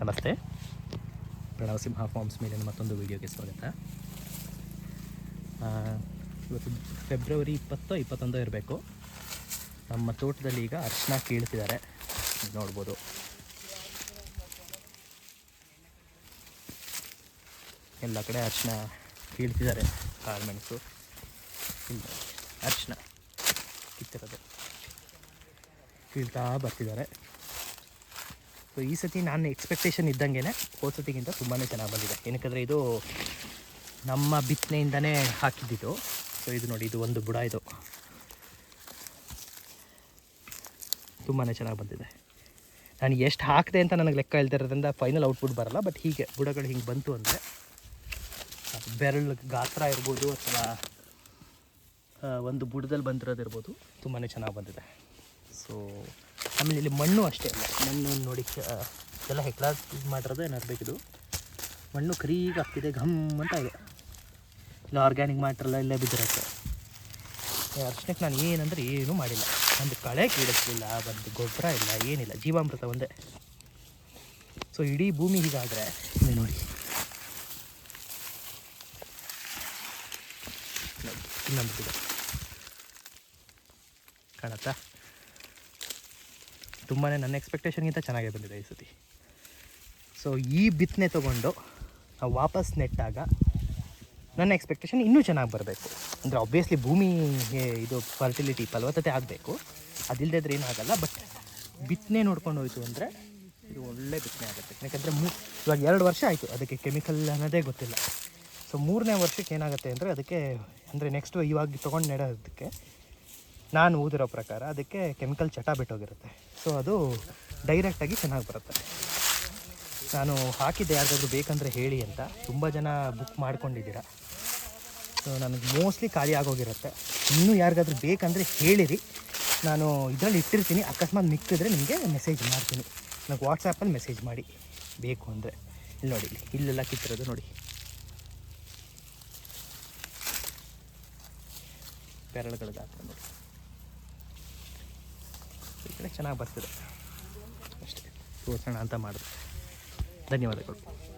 ನಮಸ್ತೆ. ಪ್ರಣವ ಸಿಂಹ ಫಾರ್ಮ್ಸ್ ಮೇಲಿನ ಮತ್ತೊಂದು ವೀಡಿಯೋಗೆ ಸ್ವಾಗತ. ಇವತ್ತು ಫೆಬ್ರವರಿ ಇಪ್ಪತ್ತೋ ಇಪ್ಪತ್ತೊಂದೋ ಇರಬೇಕು. ನಮ್ಮ ತೋಟದಲ್ಲಿ ಈಗ ಅರ್ಶನ ಕೀಳ್ತಿದ್ದಾರೆ. ನೋಡ್ಬೋದು. ಎಲ್ಲ ಕಡೆ ಅರ್ಶನ ಕೀಳ್ತಿದ್ದಾರೆ ಗಾರ್ಮೆಂಟ್ಸು. ಇಲ್ಲ, ಅರ್ಶಿನ ಕಿತ್ತಿರೋದು. ಕೀಳ್ತಾ ಬರ್ತಿದ್ದಾರೆ. ಸೊ ಈ ಸತಿ ನಾನು ಎಕ್ಸ್ಪೆಕ್ಟೇಷನ್ ಇದ್ದಂಗೆ ಹೋದ ಸತಿಗಿಂತ ತುಂಬಾ ಚೆನ್ನಾಗಿ ಬಂದಿದೆ. ಏನಕ್ಕಂದರೆ ಇದು ನಮ್ಮ ಬಿತ್ತನೆಯಿಂದನೇ ಹಾಕಿದ್ದಿದ್ದು. ಸೊ ಇದು ನೋಡಿ, ಇದು ಒಂದು ಬುಡ ಇದು. ತುಂಬಾ ಚೆನ್ನಾಗಿ ಬಂದಿದೆ. ನಾನು ಎಷ್ಟು ಹಾಕಿದೆ ಅಂತ ನನಗೆ ಲೆಕ್ಕ ಹೇಳ್ತಿರೋದ್ರಿಂದ ಫೈನಲ್ ಔಟ್ಪುಟ್ ಬರಲ್ಲ ಬಟ್ ಹೀಗೆ ಬುಡಗಳು ಹಿಂಗೆ ಬಂತು ಅಂದರೆ ಬೆರಳು ಗಾತ್ರ ಇರ್ಬೋದು ಅಥವಾ ಒಂದು ಬುಡದಲ್ಲಿ ಬಂದಿರೋದಿರ್ಬೋದು ತುಂಬಾ ಚೆನ್ನಾಗಿ ಬಂದಿದೆ. ಸೊ ಆಮೇಲೆ ಇಲ್ಲಿ ಮಣ್ಣು ಅಷ್ಟೇ. ಮಣ್ಣು ನೋಡಿ ಎಲ್ಲ ಹೆಕ್ಲಾಸ್ ಇದು ಮಾಡಿರೋದು ಏನಾದ್ರು ಬೇಕಿದು ಮಣ್ಣು ಕರೀಗೆ ಆಗ್ತಿದೆ, ಘಮ್ ಅಂತ ಇದೆ. ಇಲ್ಲ ಆರ್ಗ್ಯಾನಿಕ್ ಮಾಡಿರಲ್ಲ ಇಲ್ಲೇ ಬಿದ್ದಿರತ್ತೆ. ಅರ್ಶನಕ್ಕೆ ನಾನು ಏನಂದ್ರೆ ಏನೂ ಮಾಡಿಲ್ಲ. ಒಂದು ಕಳೆ ಕೀಳಿಸ್ಲಿಲ್ಲ ಒಂದು ಗೊಬ್ಬರ ಇಲ್ಲ, ಏನಿಲ್ಲ. ಜೀವಾಮೃತ ಒಂದೇ. ಸೊ ಇಡೀ ಭೂಮಿ ಹೀಗಾದರೆ ನೋಡಿ. ಇನ್ನೊಂದು ಕಾಣತ್ತಾ? ತುಂಬಾ ನನ್ನ ಎಕ್ಸ್ಪೆಕ್ಟೇಷನ್ಗಿಂತ ಚೆನ್ನಾಗೇ ಬಂದಿದೆ ಈ ಸತಿ ಸೊ ಈ ಬಿತ್ತನೆ ತೊಗೊಂಡು ನಾವು ವಾಪಸ್ ನೆಟ್ಟಾಗ ನನ್ನ ಎಕ್ಸ್ಪೆಕ್ಟೇಷನ್ ಇನ್ನೂ ಚೆನ್ನಾಗಿ ಬರಬೇಕು. ಅಂದರೆ ಆಬ್ವಿಯಸ್ಲಿ ಭೂಮಿ ಇದು ಫರ್ಟಿಲಿಟಿ ಫಲವತ್ತತೆ ಆಗಬೇಕು. ಅದಿಲ್ಲದೆ ಇದ್ರೆ ಆಗಲ್ಲ ಬಟ್ ಬಿತ್ತನೆ ನೋಡ್ಕೊಂಡು ಹೋಯಿತು ಅಂದರೆ ಇದು ಒಳ್ಳೆ ಬಿತ್ತನೆ ಆಗುತ್ತೆ. ಯಾಕಂದರೆ ಮೂ, ಇವಾಗ ಎರಡು ವರ್ಷ ಆಯಿತು, ಅದಕ್ಕೆ ಕೆಮಿಕಲ್ ಅನ್ನೋದೇ ಗೊತ್ತಿಲ್ಲ. ಸೊ ಮೂರನೇ ವರ್ಷಕ್ಕೆ ಏನಾಗುತ್ತೆ ಅಂದರೆ ಅದಕ್ಕೆ, ಅಂದರೆ ನೆಕ್ಸ್ಟು ಇವಾಗ ತೊಗೊಂಡು ನೆಡೋದಕ್ಕೆ ನಾನು ಊದಿರೋ ಪ್ರಕಾರ ಅದಕ್ಕೆ ಕೆಮಿಕಲ್ ಚಟ ಬಿಟ್ಟೋಗಿರುತ್ತೆ. ಸೊ ಅದು ಡೈರೆಕ್ಟಾಗಿ ಚೆನ್ನಾಗಿ ಬರುತ್ತೆ. ನಾನು ಹಾಕಿದ್ದೆ ಯಾರಿಗಾದ್ರೂ ಬೇಕಂದರೆ ಹೇಳಿ ಅಂತ. ತುಂಬ ಜನ ಬುಕ್ ಮಾಡ್ಕೊಂಡಿದ್ದೀರಾ. ಸೊ ನನಗೆ ಮೋಸ್ಟ್ಲಿ ಖಾಲಿ ಆಗೋಗಿರುತ್ತೆ. ಇನ್ನೂ ಯಾರಿಗಾದ್ರೂ ಬೇಕಂದರೆ ಹೇಳಿರಿ. ನಾನು ಇದರಲ್ಲಿ ಇಟ್ಟಿರ್ತೀನಿ. ಅಕಸ್ಮಾತ್ ಮಿಕ್ಕಿದ್ರೆ ನಿಮಗೆ ಮೆಸೇಜ್ ಮಾಡ್ತೀನಿ. ನನಗೆ ವಾಟ್ಸಾಪಲ್ಲಿ ಮೆಸೇಜ್ ಮಾಡಿ. ಬೇಕು ಅಂದರೆ. ಇಲ್ಲಿ ನೋಡಿ ಇಲ್ಲಿ ಇಲ್ಲೆಲ್ಲ ಕಿತ್ತಿರೋದು ನೋಡಿ. ಬೆರಳುಗಳ ಹಾಕ್ತಾರೆ ನೋಡಿ. ಕಡೆ ಚೆನ್ನಾಗಿ ಬರ್ತದೆ. ಅಷ್ಟೇ. ತೋರಿಸೋಣ ಅಂತ ಮಾಡಿದೆ. ಧನ್ಯವಾದಗಳು.